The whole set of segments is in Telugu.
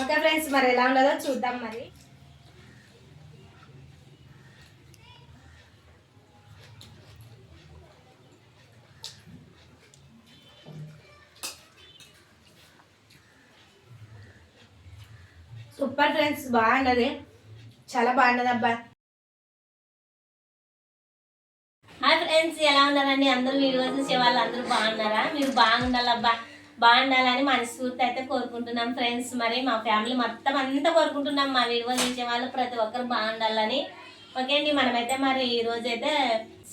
ఓకే ఫ్రెండ్స్ మరి ఎలా ఉండదో చూద్దాం మరి. సూపర్ ఫ్రెండ్స్ బాగుండదు చాలా బాగుండదు అబ్బా. హాయ్ ఫ్రెండ్స్ ఎలా ఉన్నారండి? అందరూ వీడియో చూసే వాళ్ళు అందరూ బాగున్నారా? మీరు బాగుండాలబ్బా. బాగుండాలని మనస్ఫూర్తి అయితే కోరుకుంటున్నాం ఫ్రెండ్స్. మరి మా ఫ్యామిలీ మొత్తం అంతా కోరుకుంటున్నాం. మా వీడియో చూసే వాళ్ళు ప్రతి ఒక్కరు బాగుండాలని. ఓకే అండి మనమైతే మరి ఈ రోజు అయితే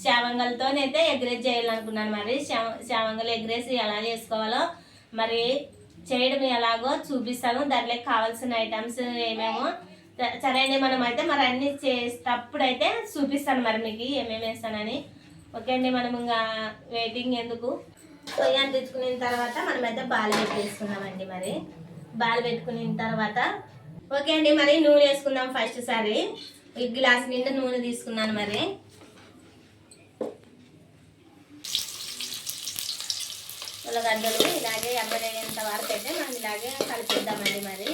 శావంగలతోనైతే ఎగ్రేజ్ చేయాలనుకున్నాను. మరి శావ- శావంగలు ఎగ్రేజ్ ఎలా చేసుకోవాలో మరి చేయడం ఎలాగో చూపిస్తాను. దాంట్లో కావాల్సిన ఐటమ్స్ ఏమేమో సరే అండి మనం అయితే మరి అన్ని చేసేటప్పుడైతే చూపిస్తాను మరి మీకు ఏమేమి వేస్తానని. ఓకే అండి మనం ఇంకా వెయిటింగ్ ఎందుకు? పొయ్యి అంటించుకున్న తర్వాత మనమైతే బాల్ పెట్టేసుకున్నామండి మరి. బాల్ పెట్టుకున్న తర్వాత ఓకే అండి మరి నూనె వేసుకుందాం ఫస్ట్ సారి. ఈ గ్లాస్ నిండా నూనె తీసుకున్నాను మరి. ఉల్లగడ్డలు ఇలాగే ఎబ్బడేంత వరకు అయితే మనం ఇలాగే కలిపిద్దామండి మరి.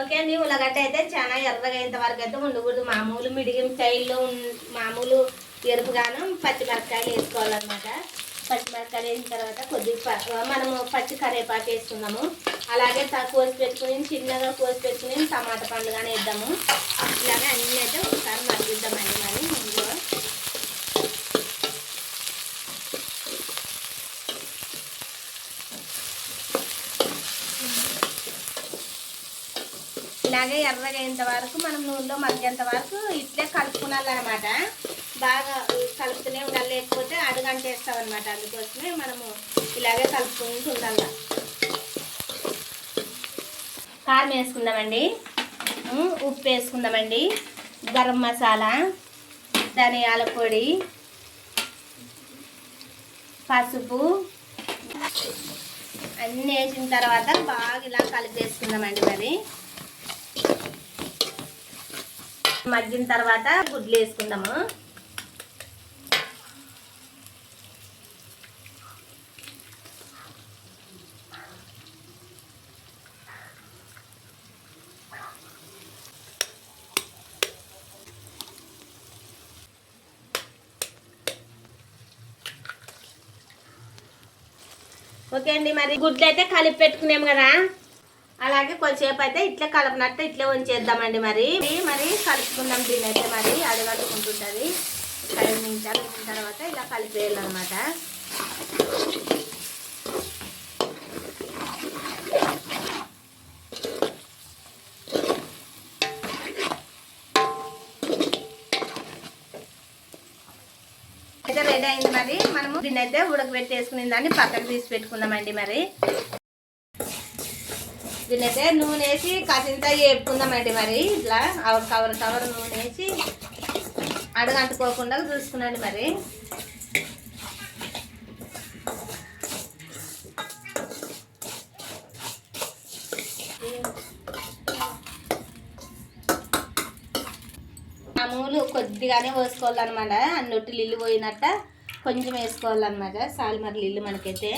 ఓకే అండి ఉల్లగడ్డ అయితే చాలా ఎర్రగా అయ్యేంత వరకు అయితే ఉండకూడదు. మామూలు మిడియం స్టైల్లో మామూలు ఎరుపుగాను పచ్చిమిరపకాయలు వేసుకోవాలన్నమాట. పచ్చిమిరపకాయలు వేసిన తర్వాత కొద్దిగా మనము పచ్చి కరివేపాకు వేసుకుందాము. అలాగే త- కోసి పెట్టుకుని చిన్నగా కోసి పెట్టుకుని టమాటా పండు కానీ వేద్దాము. ఇలాగే అన్నీ అయితే ఒకసారి మరిగిద్దామండి మరి. ఇలాగే ఎర్రగైనంత వరకు మనం నూనెలో మగ్గేంత వరకు ఇట్లే కలుపుకునాలన్నమాట. బాగా కలుపుతూనే ఉండాలి లేకపోతే అడుగంటేస్తాం అనమాట అందుకోసమే మనము ఇలాగే కలుపుకుంటూ ఉండాలి. కారం వేసుకుందామండి. ఉప్పు వేసుకుందామండి. గరం మసాలా ధనియాల పొడి పసుపు అన్నీ వేసిన తర్వాత బాగా ఇలా కలిపేసుకుందామండి మరి. మగ్గిన తర్వాత గుడ్లు వేసుకుందాము. ఓకే అండి మరి గుడ్లు అయితే కలిపి పెట్టుకున్నాం కదా. అలాగే కొద్దిసేపు అయితే ఇట్లా కలపనట్టు ఇట్లా ఉంచేద్దామండి మరి. మరి కలుపుకుందాం దీని అయితే మరి అడగట్టుకుంటుంటుంది. ఐదు నిమిషాలు తర్వాత ఇలా కలిపేయాలన్నమాట. అయితే రెడీ అయింది మరి. మనము దీన్ని అయితే ఉడకబెట్టేసుకునే దాన్ని పక్కకు తీసి పెట్టుకుందామండి మరి. దీని అయితే నూనె వేసి కాసింత వేపుకుందామండి మరి. ఇట్లా కవర్ కవర్ నూనె వేసి అడగంటుకోకుండా చూసుకున్నాను మరి. మామూలు కొద్దిగానే పోసుకోవాలన్నమాట. అన్నొట్టి నీళ్ళు పోయినట్ట కొంచెం వేసుకోవాలన్నమాట. సాల్మర్ మరి నీళ్ళు మనకైతే.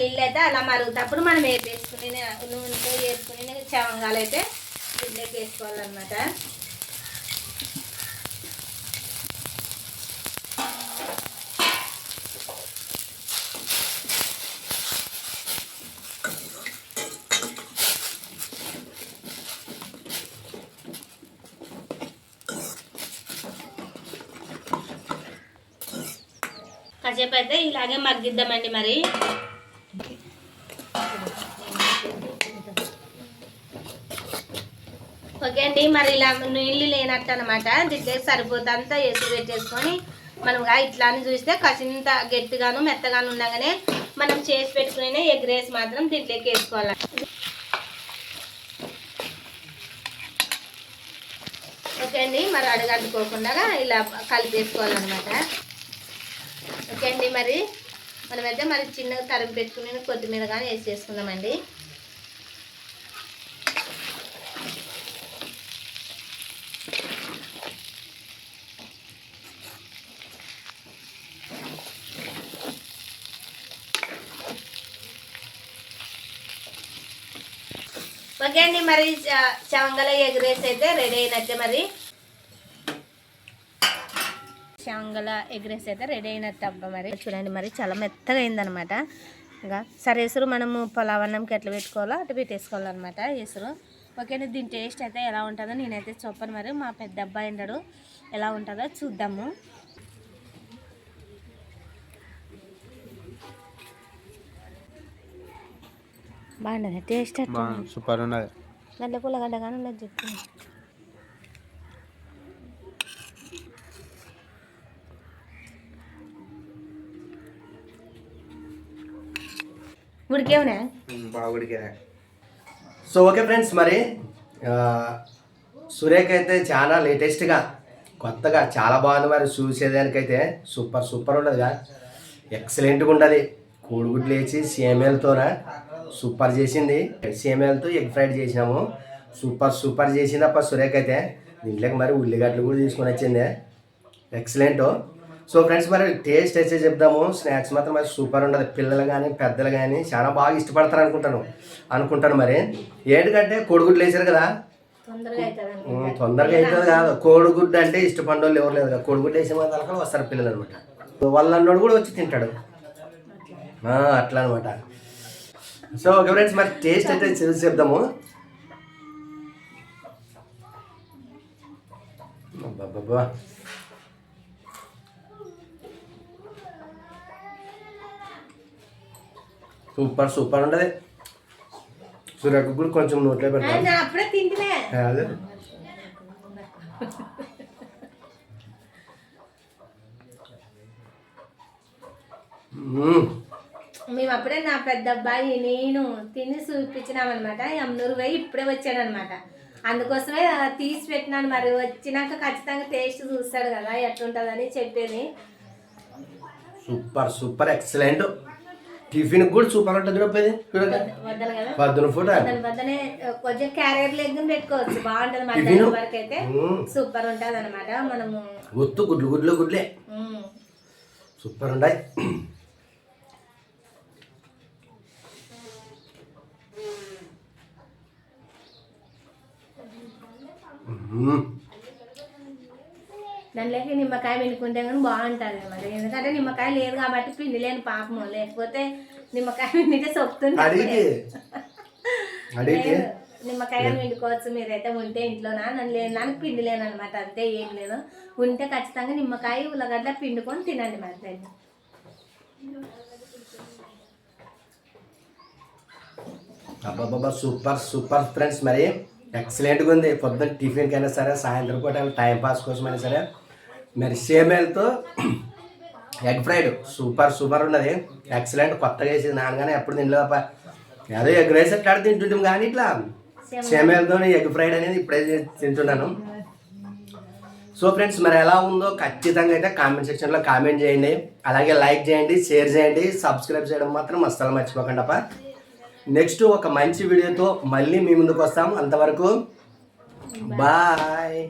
నీళ్ళు అయితే అలా మరుగుతప్పుడు మనం వేపేసుకుని నూనెతో వేసుకుని చవంగాలు అయితే నీళ్ళకి వేసుకోవాలన్నమాట. కాసేపు అయితే ఇలాగే మగ్గిద్దామండి మరి. ఓకే అండి మరి ఇలా నీళ్ళు లేనట్టు అనమాట దీంట్లో సరిపోతుంది అంతా వేసి పెట్టేసుకొని మనం ఇట్లా అని చూస్తే కసింత గట్టిగాను మెత్తగాను ఉండగానే మనం చేసి పెట్టుకునే ఎగ్ రైస్ మాత్రం దీంట్లోకి వేసుకోవాలి. ఓకే అండి మరి అడగట్టుకోకుండా ఇలా కలిపేసుకోవాలన్నమాట. ఓకే అండి మరి మనమైతే మరి చిన్నగా తరిగి పెట్టుకుని కొత్తిమీర కానీ వేసేసుకుందామండి ఓకే అండి మరి చ- ఎగ్ రైస్ అయితే రెడీ అయినట్టే మరి. చవంగల ఎగ్ రైస్ అయితే రెడీ అయినట్టు అబ్బా మరి. చూడండి మరి చాలా మెత్తగా అయిందనమాట ఇంకా సరే ఎసురు మనము పొలావ్ అన్నంకి ఎట్లా పెట్టుకోవాలో అటు పెట్టేసుకోవాలన్నమాట ఎసురు ఓకే అండి దీని టేస్ట్ అయితే ఎలా ఉంటుందో నేనైతే చెప్పను మరి. మా పెద్ద అబ్బాయి ఉండడు ఎలా ఉంటుందో చూద్దాము. బాగుండదు టేస్ట్ సూపర్ ఉన్నది గడ్డ పుల్లగడ్డ కానీ ఉండదు చెప్పు ఉడికేవునా బాగుడికే సో ఓకే ఫ్రెండ్స్ మరి ఆ, సురేఖ అయితే చాలా లేటెస్ట్గా కొత్తగా చాలా బాగుంది మరి చూసేదానికైతే. సూపర్ సూపర్ ఉండదుగా ఎక్సలెంట్గా ఉండదు కోడిగుడ్లు వేసి సేమియాలతోన. సూపర్ చేసింది. సేమియాలతో ఎగ్ ఫ్రైడ్ చేసినాము. సూపర్ సూపర్ చేసింది అప్ప సురేఖ అయితే. దీంట్లోకి మరి ఉల్లిగడ్డలు కూడా తీసుకొని వచ్చింది. ఎక్సలెంట్ సో ఫ్రెండ్స్ మరి టేస్ట్ అయితే చెప్దాము. స్నాక్స్ మాత్రం మరి సూపర్ ఉండదు. పిల్లలు కానీ పెద్దలు కానీ చాలా బాగా ఇష్టపడతారు అనుకుంటాను. అనుకుంటాను మరి. ఏంటంటే కోడిగుడ్లు వేసారు కదా? తొందరగా అవుతుంది కాదు. కోడిగుడ్డు అంటే ఇష్టపడే వాళ్ళు ఎవరు లేదు కదా. కోడిగుడ్డు వేసే వాళ్ళకి వస్తారు పిల్లలు అనమాట వాళ్ళ అన్నోడు కూడా వచ్చి తింటాడు. అట్లా అనమాట సో ఓకే ఫ్రెండ్స్ మరి టేస్ట్ అయితే చూసి చెప్దాము. అబ్బబ్బబ్బా. సూపర్ సూపర్ ఉండదు సూర్యకు కూడా కొంచెం నోట్లో పెట్టాలి నా అప్పుడే తింటినే. అదే. మ్మ్. మేము అప్పుడే నా పెద్ద అబ్బాయి నేను తిని చూపించినామన్నమాట అమ్మనూరు పోయి ఇప్పుడే వచ్చాడనమాట. అందుకోసమే తీసి పెట్టినాను మరి. వచ్చినాక ఖచ్చితంగా టేస్ట్ చూస్తాడు కదా ఎట్లుంటుందని చెప్పేది. Super super excellent. టిఫిన్ కూడా సూపర్ ఉంటుంది చూడక? వద్దను పద్దున ఫుడ్ దాని వద్దనే ఆ, కొంచెం క్యారియర్ లెగ్ పెట్టుకోవచ్చు. బాగుంటది మధ్యాహ్నం వరకు అయితే. సూపర్ ఉంటది అనమాట మనము గుత్తు గుడ్లు గుడ్లు గుడ్లే. సూపర్ ఉన్నాయి దాంట్లోకి నిమ్మకాయ పిండుకుంటే కానీ బాగుంటుంది మరి. ఎందుకంటే నిమ్మకాయ లేదు కాబట్టి పిండి లేని పాపము లేకపోతే నిమ్మకాయ పిండితే లేదు. నిమ్మకాయ పిండుకోవచ్చు. మీరైతే ఉంటే ఇంట్లోనా? నన్ను లేదు నాకు పిండి లేను అనమాట అంతే ఏం లేదు. ఉంటే ఖచ్చితంగా నిమ్మకాయ ఉల్లగడ్డ పిండుకొని తినండి మరి దాన్ని అబ్బాబ్బా సూపర్ సూపర్ ఫ్రెండ్స్ మరి. ఎక్సలెంట్గా ఉంది. పొద్దున్న టిఫిన్కి అయినా సరే సాయంత్రం పూట టైం పాస్ కోసం అయినా సరే. మరి సేమేలతో ఎగ్ ఫ్రైడ్ సూపర్ సూపర్ ఉన్నది. ఎక్సలెంట్ కొత్తగా వేసింది నాన్నగానే ఎప్పుడు తినలే. ఏదో ఎగ్ రైస్ ఎట్లా తింటుంటాం కానీ ఇట్లా సేమేలతో ఎగ్ ఫ్రైడ్ అనేది ఇప్పుడే తింటున్నాను. సో ఫ్రెండ్స్ మరి ఎలా ఉందో ఖచ్చితంగా అయితే కామెంట్ సెక్షన్లో కామెంట్ చేయండి. అలాగే లైక్ చేయండి షేర్ చేయండి. సబ్స్క్రైబ్ చేయడం మాత్రం అస్సలు మర్చిపోకండి నెక్స్ట్ ఒక మంచి వీడియోతో మళ్ళీ మీ ముందుకు వస్తాం. అంతవరకు బాయ్.